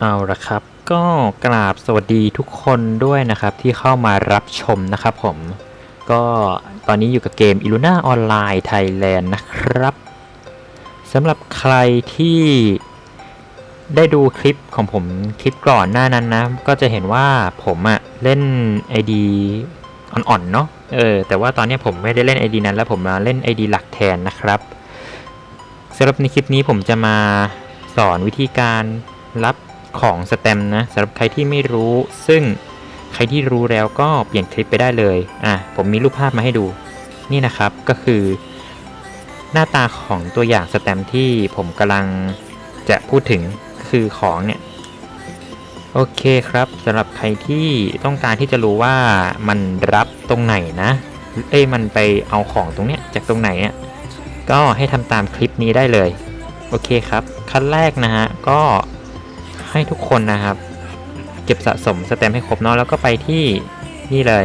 เอาละครับ ก็กราบสวัสดีทุกคนด้วยนะครับ ที่เข้ามารับชมนะครับผม ก็ตอนนี้อยู่กับเกม i l u n a Online Thailand นะครับสำหรับใครที่ได้ดูคลิปของผมคลิปก่อนหน้านั้นนะ ก็จะเห็นว่าผมอะเล่น ID อ่อนๆเนาะเออแต่ว่าตอนนี้ผมไม่ได้เล่น ID นั้น แล้วผมมาเล่น ID หลักแทนนะครับสำหรับในคลิปนี้ผมจะมาสอนวิธีการรับ ของสแตมนะสำหรับใครที่ไม่รู้ ซึ่งใครที่รู้แล้วก็เปลี่ยนคลิปไปได้เลยอะผมมีรูปภาพมาให้ดู นี่นะครับก็คือ หน้าตาของตัวอย่างสแตมที่ผมกำลังจะพูดถึงคือของเนี่ยโอเคครับสำหรับใครที่ต้องการที่จะรู้ว่ามันรับตรงไหนนะเอ้ยมันไปเอาของตรงเนี้ยจากตรงไหนอะก็ให้ทำตามคลิปนี้ได้เลย โอเคครับ ขั้นแรกนะฮะก็ ให้ทุกคนนะครับ เก็บสะสมสแตมให้ครบเนาะแล้วก็ไปที่นี่เลย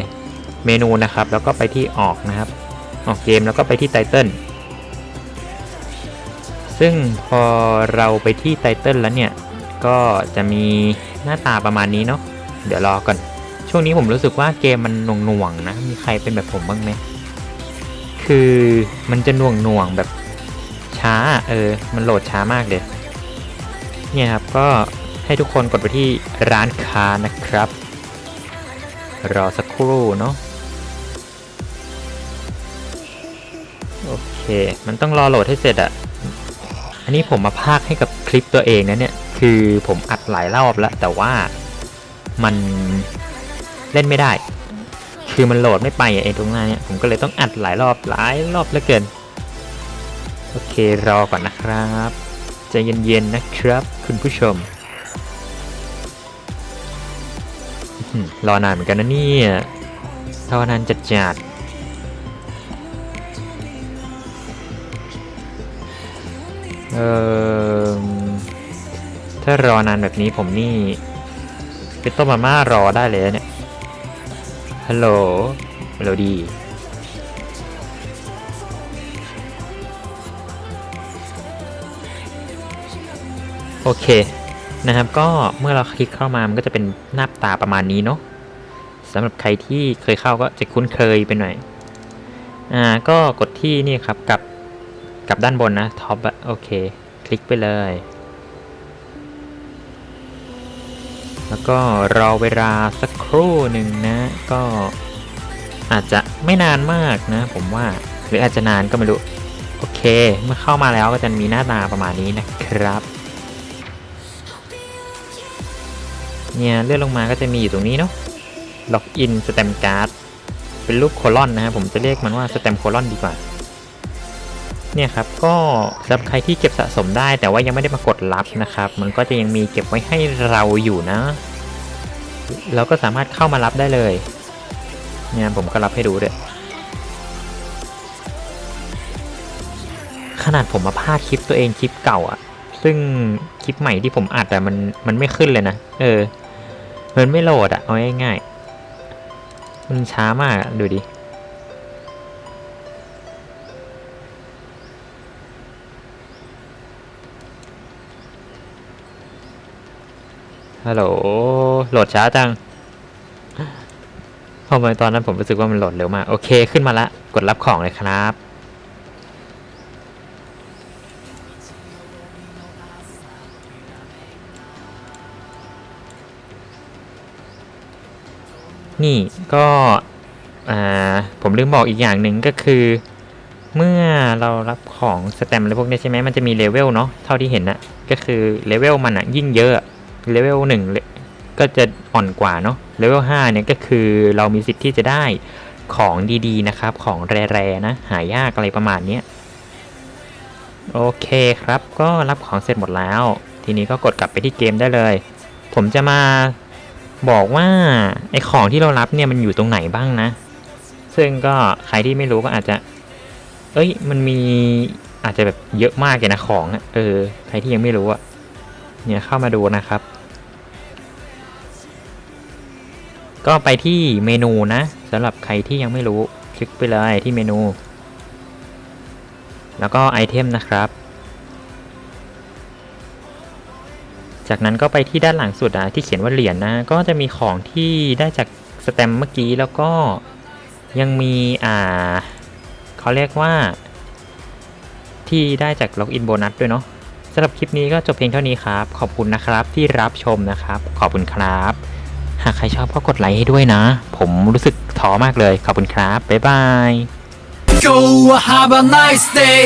เมนูนะครับ แล้วก็ไปที่ออกนะครับ ออกเกมแล้วก็ไปที่ไตเติลซึ่งพอเราไปที่ไตเติลแล้วเนี่ย ก็จะมีหน้าตาประมาณนี้เนาะเดี๋ยวรอก่อน ช่วงนี้ผมรู้สึกว่าเกมมันหน่วงๆนะ มีใครเป็นแบบผมบ้างไหมคือมันจะหน่วงๆแบบช้าเออ มันโหลดช้ามากเลยเนี่ยครับก็ ให้ทุกคนกดไปที่ร้านค้านะครับ รอสักครู่เนาะโอเค มันต้องรอโหลดให้เสร็จอะอันนี้ผมมาพากให้กับคลิปตัวเองนะเนี่ย คือผมอัดหลายรอบแล้ว แต่ว่ามันเล่นไม่ได้ คือมันโหลดไม่ไปอะไอ้ตรงหน้าเนี่ย ผมก็เลยต้องอัดหลายรอบหลายรอบเหลือเกิน โอเครอก่อนนะครับ ใจเย็นๆนะครับ คุณผู้ชม รอนานเหมือนกันนะเนี่ยรอนานจัดจัดเออถ้ารอนานแบบนี้ผมนี่ไปต้มมาม่ารอได้เลยเนี่ย ฮัลโหลฮัลโหลดีโอเค นะครับ ก็เมื่อเราคลิกเข้ามามันก็จะเป็นหน้าตาประมาณนี้เนาะสำหรับใครที่เคยเข้าก็จะคุ้นเคยไปหน่อย อ่า ก็กดที่นี่ครับกับกับด้านบนนะท็อปอะโอเค คลิกไปเลย แล้วก็รอเวลาสักครู่หนึ่งนะ ก็อาจจะไม่นานมากนะ ผมว่าหรืออาจจะนานก็ไม่รู้ โอเค เมื่อเข้ามาแล้วก็จะมีหน้าตาประมาณนี้นะครับ เนี่ยเลื่อนลงมาก็จะมีอยู่ตรงนี้เนาะล็อกอินสแตมการ์ดเป็นรูปโคลอนนะครับผมจะเรียกมันว่าสแตมโคลอนดีกว่าเนี่ยครับก็สำหรับใครที่เก็บสะสมได้ แต่ว่ายังไม่ได้มากดรับนะครับ มันก็จะยังมีเก็บไว้ให้เราอยู่นะ เราก็สามารถเข้ามารับได้เลยเนี่ยผมก็รับให้ดูด้วยขนาดผมมาพากย์คลิปตัวเองคลิปเก่าอะซึ่งคลิปใหม่ที่ผมอัดอะมันมันไม่ขึ้นเลยนะ เออ มันไม่โหลดอะเอาง่ายๆมันช้ามากดูดิฮัลโหลโหลดช้าจังพอมาตอนนั้นผมรู้สึกว่ามันโหลดเร็วมาก โอเคขึ้นมาละ กดรับของเลยครับ นี่ก็ผมลืมบอกอีกอย่างหนึ่งก็คือ เมื่อเรารับของสแตมป์อะไรพวกนี้ใช่ไหมมันจะมีเลเวลเนาะเท่าที่เห็นนะก็คือเลเวลมันอะยิ่งเยอะเลเวลหนึ่งก็จะอ่อนกว่าเนาะเลเวลห้าเนี่ยก็คือเรามีสิทธิ์ที่จะได้ของดีๆนะครับ ของแร่ๆนะ หายากอะไรประมาณเนี้ยโอเคครับก็รับของเสร็จหมดแล้ว ทีนี้ก็กดกลับไปที่เกมได้เลย ผมจะมา บอกว่าไอของที่เรารับเนี่ยมันอยู่ตรงไหนบ้างนะ ซึ่งก็ใครที่ไม่รู้ก็อาจจะ เอ้ย มันมีอาจจะแบบเยอะมากเลยนะของอะเออ ใครที่ยังไม่รู้อะเนี่ยเข้ามาดูนะครับ ก็ไปที่เมนูนะสำหรับใครที่ยังไม่รู้ คลิกไปเลยที่เมนู แล้วก็ไอเทมนะครับ จากนั้นก็ไปที่ด้านหลังสุดอะที่เขียนว่าเหรียญนะ ก็จะมีของที่ได้จากสแตมเมื่อกี้แล้วก็ยังมีอ่าเขาเรียกว่า ที่ได้จากล็อกอินโบนัสด้วยเนาะสำหรับคลิปนี้ก็จบเพียงเท่านี้ครับ ขอบคุณนะครับที่รับชมนะครับ ขอบคุณครับ หากใครชอบก็กดไลค์ให้ด้วยนะ ผมรู้สึกท้อมากเลย ขอบคุณครับ บ๊ายบาย Go have a nice day